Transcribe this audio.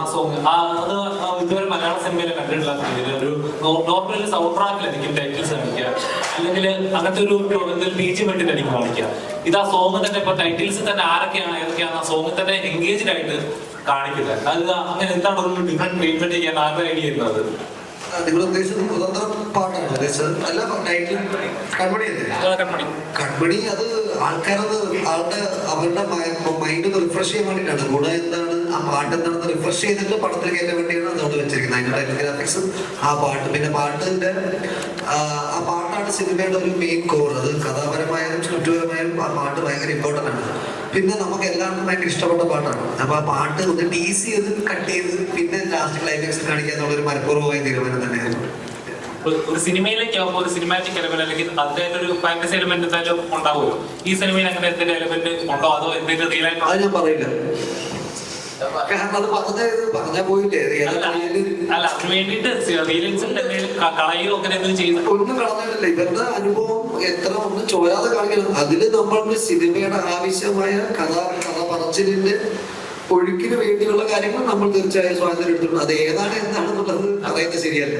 ആ സോങ് ആ അത് ഇതുവരെ മലയാള സിനിമയിൽ കണ്ടിട്ടുള്ള ഒരു നോർമൽ സൗണ്ട് ട്രാക്കിലായിരിക്കും ടൈറ്റിൽസ് കാണിക്കുക അല്ലെങ്കിൽ അങ്ങനത്തെ ഒരു എന്തെങ്കിലും വേണ്ടിട്ട് എനിക്ക് കാണിക്കുക ഇത് ആ സോങ് തന്നെ ഇപ്പൊ ടൈറ്റിൽസ് തന്നെ ആരൊക്കെയാണ് ഏതൊക്കെയാണ് ആ സോങ് തന്നെ എൻഗേജ്ഡ് ആയിട്ട് കാണിക്കുന്നത്. അത് അങ്ങനെ എന്താണ് ഒരു ഡിഫറെന്റ് ട്രീറ്റ്മെന്റ് ചെയ്യാൻ ആരുടെ ഐഡിയ ചെയ്യുന്നത് നിങ്ങൾ ഉദ്ദേശിച്ചത് സ്വതന്ത്ര പാട്ടാണ്. ഉദ്ദേശിച്ചത് അല്ല ടൈറ്റിൽ കൺമണി അത് ആൾക്കാരത് ആളുടെ അവരുടെ മൈൻഡ് റിഫ്രഷ് ചെയ്യാൻ വേണ്ടിട്ടാണ് ഗുണ എന്താണ് ആ പാട്ട് എന്താണെന്ന് റിഫ്രഷ് ചെയ്തിട്ട് പടത്തിൽ കയറ്റാൻ വേണ്ടിയാണ് അതുകൊണ്ട് വെച്ചിരിക്കുന്നത്. അതിന്റെ ടൈറ്റിൽ ഗ്രാഫിക്സും ആ പാട്ട്. പിന്നെ പാട്ടിന്റെ ആ പാട്ടാണ് സിനിമയുടെ ഒരു മെയിൻ കോർ അത് കഥാപരമായാലും സ്ക്രിപ്റ്റുപരമായാലും ആ പാട്ട് ഭയങ്കര ഇമ്പോർട്ടന്റ് ആണ്. പിന്നെ നമുക്ക് എല്ലാവർക്കും ഭയങ്കര ഇഷ്ടപ്പെട്ട പാട്ടാണ്. അപ്പൊ ആ പാട്ട് ഒന്ന് ഡി സി ചെയ്ത് കട്ട് ചെയ്ത് പിന്നെ ലാസ്റ്റ് ക്ലൈമാക്സ് കാണിക്കുക എന്നുള്ള ഒരു മനഃപൂർവമായ തീരുമാനം തന്നെയായിരുന്നു ഒരു- സിനിമയിലേക്ക് ആകുമ്പോൾ ഒരു സിനിമാറ്റിക് എലമെന്റ് അല്ലെങ്കിൽ അതിന്റെ ഒരു ഫാന്റസി എലമെന്റ് എന്തായാലും ഉണ്ടാവുമല്ലോ. ഈ സിനിമയിൽ അങ്ങനെ എന്തെങ്കിലും എലമെന്റ് ഉണ്ടോ? അതോ എന്തെങ്കിലും റിയൽ ആയിട്ടുള്ള അത് ഞാൻ പറയില്ല. കാരണം അത് പറഞ്ഞ അല്ല ഒന്നും അനുഭവം എത്ര അതിൽ സിനിമയുടെ ആവശ്യമായ കഥ കഥ പറച്ചിലിന്റെ ഒഴുക്കിന് വേണ്ടിയുള്ള കാര്യങ്ങൾ നമ്മൾ തീർച്ചയായും സ്വാതന്ത്ര്യം എടുത്തിട്ടുണ്ട്. അത് ഏതാണ് എന്താണെന്നുള്ളത് പറയുന്നത് ശരിയല്ല.